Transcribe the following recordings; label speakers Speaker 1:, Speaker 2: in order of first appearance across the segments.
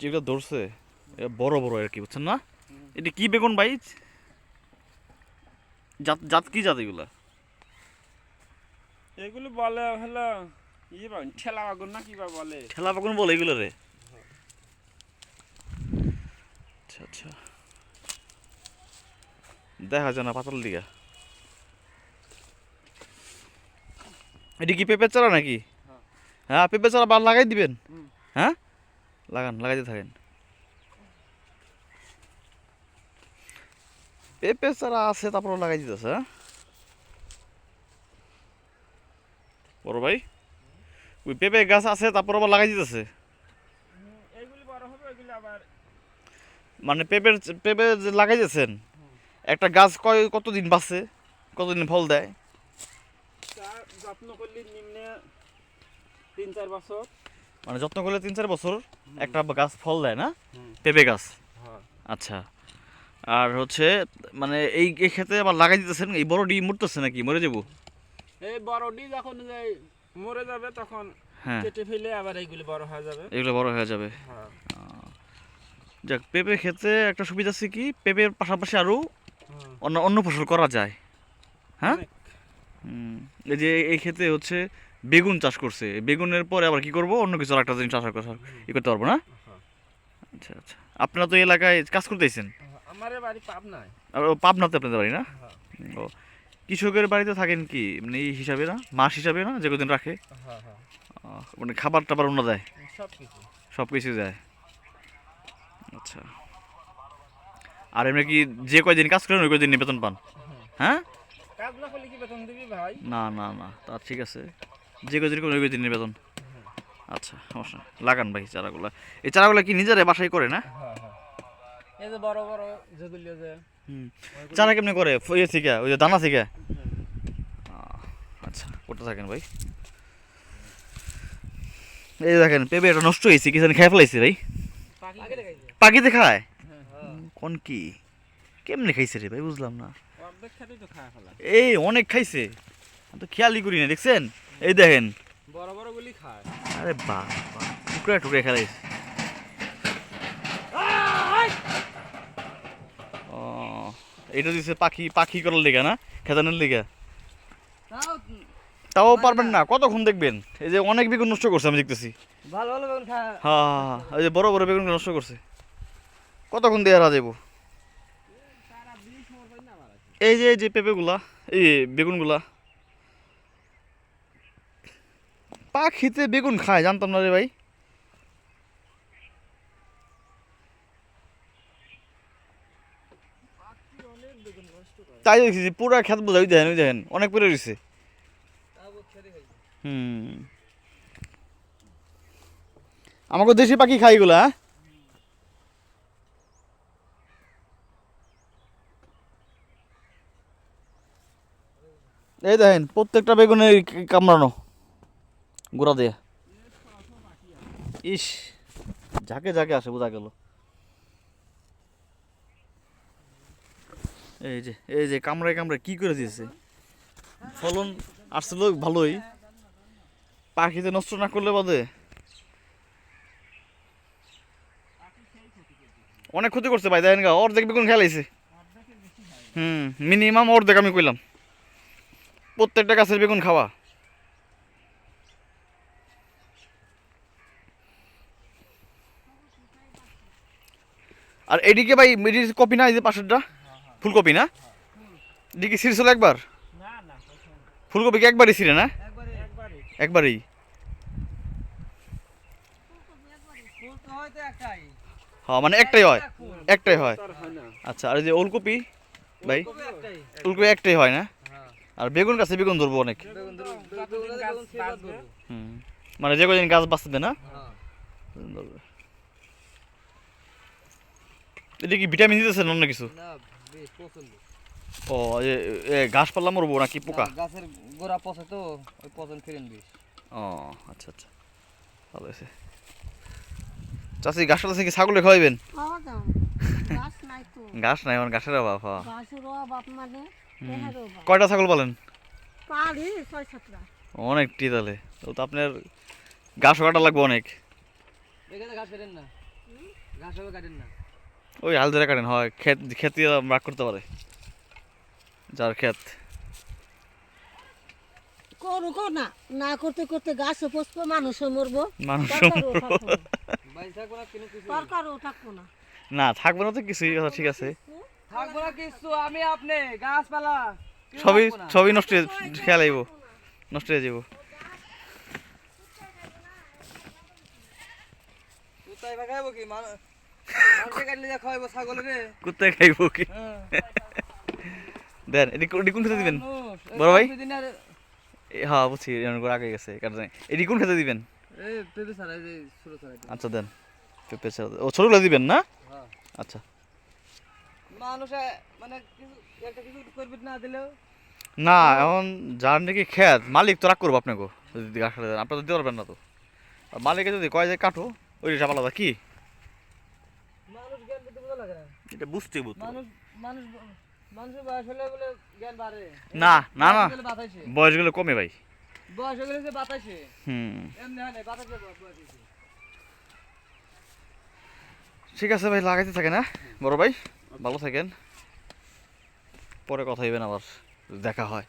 Speaker 1: যেগুলো ধরছে বড় বড় আর কি বুঝছেন না? এটা কি বেগুন ভাই? জাত জাত কি জাত এগুলা?
Speaker 2: এগুলো বলে হলো ইয়ে ঠেলা বাগুন না কি বলে?
Speaker 1: ঠেলা বেগুন বলে এগুলো রে? আচ্ছা আচ্ছা। দেখা যায় না পাতাল দিকে। এটি কি পেঁপের চারা নাকি?
Speaker 2: হ্যাঁ।
Speaker 1: হ্যাঁ পেঁপের চারা বার লাগাই দিবেন? হ্যাঁ? লাগান লাগাইতে থাকেন। পেঁপে চারা আছে তারপর লাগাই দিতেছে হ্যাঁ? বড় ভাই? ওই পেঁপে গাছ আছে তারপর আবার লাগাই দিতেছে।
Speaker 2: এগুলি বড় হবে এগুলি আবার
Speaker 1: মানে পেঁপের পেঁপে যে লাগাই দিয়েছেন একটা গাছ কয় কতদিন বাঁচে? কতদিন ফল দেয়?
Speaker 2: যত্ন করলে নিম্নে তিন চার বছর।
Speaker 1: মানে যত্ন করলে তিন চার বছর একটা গাছ ফল দেয় না? পেঁপে গাছ?
Speaker 2: হ্যাঁ।
Speaker 1: আচ্ছা। আর হচ্ছে মানে এই এই ক্ষেত্রে আবার লাগাই দিতেছেন এই বড় ডিম মরতেছে নাকি? মরে যাব?
Speaker 2: এই বড়টি যখন মরে যাবে তখন
Speaker 1: হ্যাঁ।
Speaker 2: কেটে ফেলে আবার এইগুলি বড় হয়ে যাবে।
Speaker 1: এগুলো বড় হয়ে যাবে।
Speaker 2: হ্যাঁ।
Speaker 1: যাক পেঁপে একটা সুবিধা আছে কি? পেঁপের পাশাপাশি আরও অন্য অন্য ফসল করা যায়। হ্যাঁ। এই যে এই ক্ষেত্রে হচ্ছে বেগুন চাষ করছে। বেগুনের পরে আবার কি করব? অন্য কিছু একটা জিনিস চাষ করা ই করতে পারব না। আচ্ছা আচ্ছা। আপনারা তো এই এলাকায় কাজ করতেছেন
Speaker 2: আমার বাড়ি পাবনায়।
Speaker 1: আর ও পাবনাতে আপনাদের বাড়ি না?
Speaker 2: হ্যাঁ।
Speaker 1: ও কৃষকের বাড়িতে থাকেন কি? মানে এই হিসাবে না? মাস হিসাবে না? যে কদিন রাখে?
Speaker 2: হ্যাঁ হ্যাঁ।
Speaker 1: মানে খাবার টাবার অন্য দেয়?
Speaker 2: সব কিছু
Speaker 1: দেয়। আচ্ছা। আর এমনি কি যে কয়দিন কাজ করেন ওই কয়দিন বেতন পান? হ্যাঁ?
Speaker 2: কাজ না করলে কি বেতন দিবি ভাই?
Speaker 1: না না না। তা ঠিক আছে। যে করেন ওই কদিন বেতন আচ্ছা সমস্যা লাগান ভাই চারাগুলা। এই চারাগুলা কি নিজেরা বাসায় করে না?
Speaker 2: হ্যাঁ হ্যাঁ। এই যে বড় বড় যেগুলি যে।
Speaker 1: চারা কেমনে করে? ইয়ে থেকে ওই যে দানা থেকে? আচ্ছা করতে থাকেন ভাই। এই দেখেন পেঁপে এটা নষ্ট হয়েছে কি জানি খেয়ে ফেলাইছে ভাই। পাখিতে খায়? কোন কি? কেমনে খাইছে রে ভাই বুঝলাম না। এই অনেক খাইছে। আমি তো খেয়ালই করি না দেখছেন? এই দেখেন।
Speaker 2: বড় বড় গুলি খায়।
Speaker 1: আরে বাহ টুকরা টুকরা খেলাইছে ও এটা দিছে পাখি পাখি করার লেগে না? খেতানোর লেগে? তাও পারবেন না। কতক্ষণ দেখবেন? এই যে অনেক বেগুন নষ্ট করছে আমি দেখতেছি।
Speaker 2: ভালো ভালো বেগুন
Speaker 1: হ্যাঁ হ্যাঁ, হ্যাঁ এই যে বড় বড় বেগুন নষ্ট করছে। কতক্ষণ দিয়ে যাব এই যে এই যে পেঁপেগুলা এই বেগুনগুলা। পাখিতে বেগুন খায়, জানতাম না রে ভাই। তাই দেখছি পুরা খেত বোঝা দেখেন, ওই দেখেন, অনেক পরে রয়েছে। হুম। আমাকে দেশি পাখি খাই এগুলা হ্যাঁ? এই দেখেন, প্রত্যেকটা বেগুনে কামড়ানো। গোড়া দিয়ে ইস, ঝাঁকে ঝাঁকে আসে, বোঝা গেল। এই যে এই যে, কামড়ায় কামড়ায় কি করে দিয়েছে? ফলন আসছিল ভালোই। পাখিতে নষ্ট না করলে বাদে। অনেক ক্ষতি করছে ভাই, দেখেন গা, অর্ধেক বেগুন খেলাইছে হুম মিনিমাম অর্ধেক আমি কইলাম। প্রত্যেকটা গাছের বেগুন খাওয়া। আর এদিকে ভাই এদিকে কপি না এই যে পাশেরটা? ফুলকপি না? এদিকে ছিঁড়ছিল একবার?
Speaker 2: না না
Speaker 1: ফুলকপি কি একবারই ছিঁড়ে না?
Speaker 2: একবারে একবারে
Speaker 1: একবারই। হ্যাঁ মানে একটাই হয়। একটাই হয়। আচ্ছা আর যে ওলকপি ভাই? ওলকপি একটাই হয় না? আর বেগুন গাছে বেগুন ধরবো অনেক। মানে যে কদিন গাছ বাঁচবে না?
Speaker 2: হ্যাঁ।
Speaker 1: ধরবে। এটা কি ভিটামিন দিতেছেন অন্য কিছু?
Speaker 2: না বেশ পছন্দ
Speaker 1: ও ঘাস পাল্লা মরবো নাকি পোকা?
Speaker 2: গাছের গোড়া পচে তো ওই পচন ফিরেন বেশ।
Speaker 1: ও আচ্ছা আচ্ছা। ভালো হয়েছে। চাষি ঘাস পালা কি ছাগলে খাওয়াইবেন?
Speaker 3: গাছ নাই
Speaker 1: ঘাস নাই আমার ঘাসের অভাব হ্যাঁ।
Speaker 3: মানে অভাব।
Speaker 1: কয়টা ছাগল
Speaker 3: ছয়
Speaker 1: অনেকটি তাহলে। তো তো আপনার ঘাস কাটা লাগবে অনেক।
Speaker 2: ঘাস ফেরেন না।
Speaker 4: ঘাস কাটেন না।
Speaker 1: ওই হাল ধরে কাটেন হয় ক্ষেত খেতে রাগ করতে পারে। যার ক্ষেত।
Speaker 3: করুক না না করতে করতে গাছও পচবো মানুষও মরবো।
Speaker 1: মানুষ
Speaker 3: তরকারিও থাকব না।
Speaker 4: থাকব না। কোনো কিছু
Speaker 3: থাকব না।
Speaker 1: না থাকবে না তো কিছুই ঠিক আছে।
Speaker 4: থাকব না কিছু আমি আপনি গাছপালা
Speaker 1: সবই সবই নষ্ট খেয়াল আইব। নষ্ট হয়ে যাব
Speaker 4: খাইবো কি?
Speaker 1: খাইব কি। দেন এটি কোন- খেতে দিবেন? বড় ভাই? হ্যাঁ বুঝছি করে আগে গেছে কারণ এটি কোন খেতে দিবেন। আচ্ছা দেন পেঁপে ও ছোটগুলো দিবেন না?
Speaker 4: হ্যাঁ।
Speaker 1: আচ্ছা।
Speaker 4: মানে না
Speaker 1: এখন যার নাকি খেত মালিক তো রাগ করব আপনাকে। যদি গাছ আপনার তো দিতে পারবেন না তো। মালিকে যদি কয় যে কাটো ওই চাপ আলাদা কি
Speaker 4: মানুষ জ্ঞান দিতে বোঝা লাগে না
Speaker 1: এটা বুঝতে
Speaker 4: মানুষ মানুষ মানুষের বয়স হলে বলে জ্ঞান বাড়ে।
Speaker 1: না না না।
Speaker 4: বয়স
Speaker 1: কমে ভাই।
Speaker 4: বয়স হলে যে বাতাসে।
Speaker 1: হুম।
Speaker 4: এমনি হয় না বাতাসে
Speaker 1: ঠিক আছে ভাই লাগাইতে থাকেন হ্যাঁ? বড় ভাই ভালো থাকেন। পরে কথা হইবেন আবার দেখা হয়।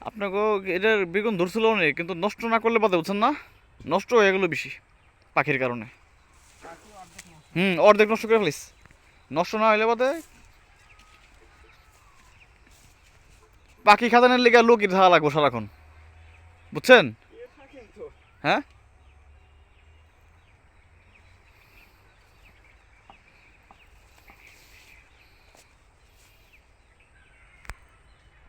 Speaker 1: আপনাকে এটার বেগুন ধরছিল অনেক কিন্তু নষ্ট না করলে বাদে বুঝছেন না? নষ্ট হয়ে গেলো বেশি পাখির কারণে। হুম অর্ধেক নষ্ট করে ফেলিস। নষ্ট না হইলে বাদে পাখি খাদানের লেগে লোকের ধারা লাগবো সারাক্ষণ। বুঝছেন? হ্যাঁ?